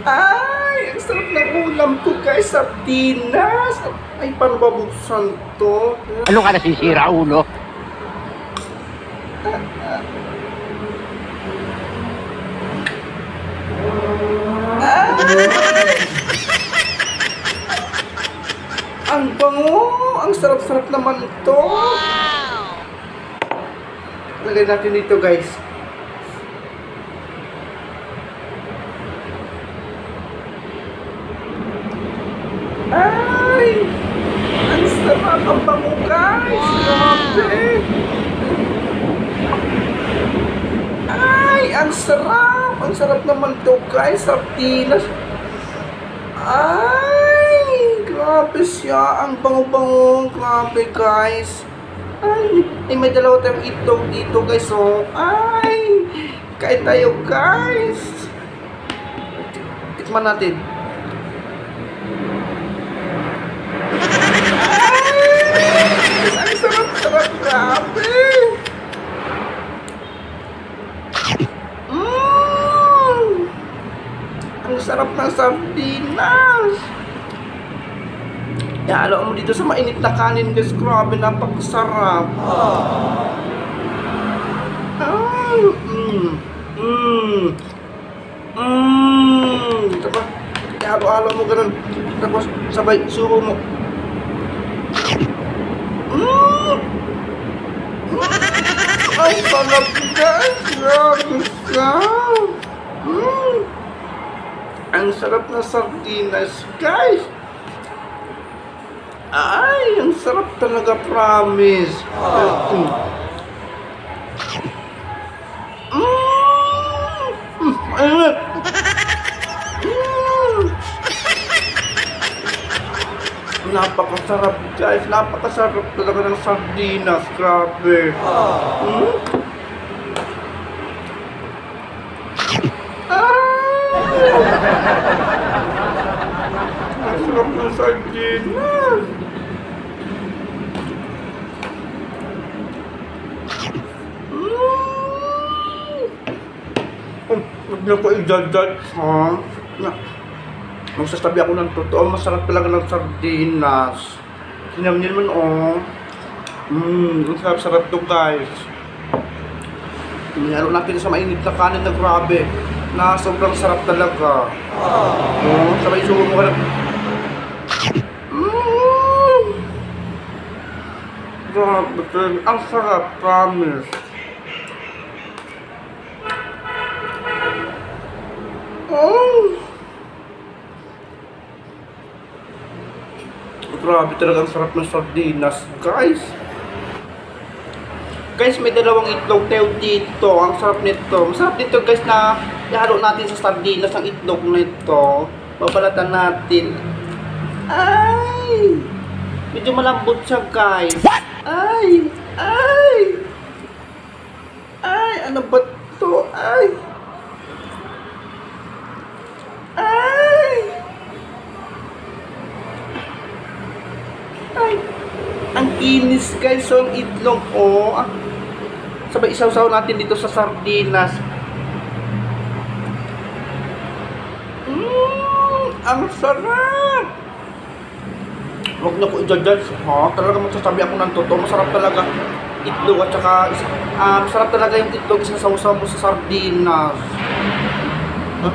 Ay, ang sarap ng ulam ko guys, sardinas. Ay, paano ba buksan to? Ano ka nasisira, ulo? Ang bango! Ang sarap-sarap naman ito! Lagay natin dito guys. Ay! Ang sarap! Ang bango guys! Grabe! Ay! Ang sarap! Ang sarap naman to guys! Sardinas! Ay! Grabe siya! Ang bango-bango! Grabe guys! Ay! Ay, may dalawa tayong itlog dito guys oh! Ay! Kain tayo guys! Tikman natin. Ay! Sarap-sarap! Grabe! Mmm! Ang sarap ng sardinas! Ihalo mo dito sa mainit na kanin guys. Grabe, napakasarap. Ah, mm, mm, mm. Dito ba? Ihalo-halo mo ganun. Tapos sabay suho mo. Ay, sarap guys! Grabe. Ang sarap na sardinas, guys! Ay, ang sarap talaga, promise. Mm. Mm. Mm. Napakasarap, guys. Napakasarap talaga ng sardinas. Grabe. Mm. Ah! Ang sarap ng sardinas. Mm. Huwag niyo ko i-judge, ha? Na, magsasabi ako ng totoo, masarap talaga ng sardinas. Tingnan niyo naman, oh. Mmm, ang sarap-sarap to, guys. Nihalo natin sa mainit na kanin na grabe. Na sobrang sarap talaga. Oh, sabay subo mo ka na. Mmm! Grabe, ang sarap, promise. Oh! Grabe talaga ang sarap ng sardinas, guys. Guys, may dalawang itlog tayo dito. Ang sarap nito. Masarap dito, guys, na ihalo natin sa sardinas ang itlog nito. Babalatan natin. Ay! Medyo malambot siya, guys. Ay! Ay! Ay! Ano ba to? Ay! Ay! Ang kinis guys, so ang itlog oh. Ah, Sabay isaw-saw natin dito sa sardinas. Mmm! Ang sarap! Huwag na ko i-judge, ha? Talaga magsasabi ako ng totoo. Masarap talaga itlog at saka ah, masarap talaga yung itlog sa sausaw mo sa sardinas. Huh?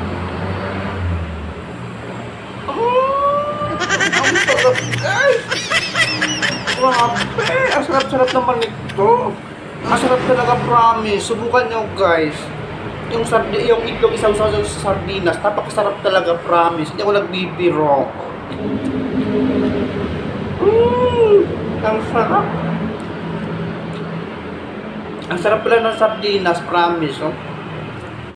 Mm, ang sarap guys! Grabe! Ang sarap-sarap naman nito. Ang sarap talaga, promise. Subukan nyo, guys. Yung, sardi, yung itlog isang sa sa sardinas, napakasarap talaga, promise. Hindi ako nagbibiro. Mmm! Ang sarap. Ang sarap pala ng sardinas, promise. Oh.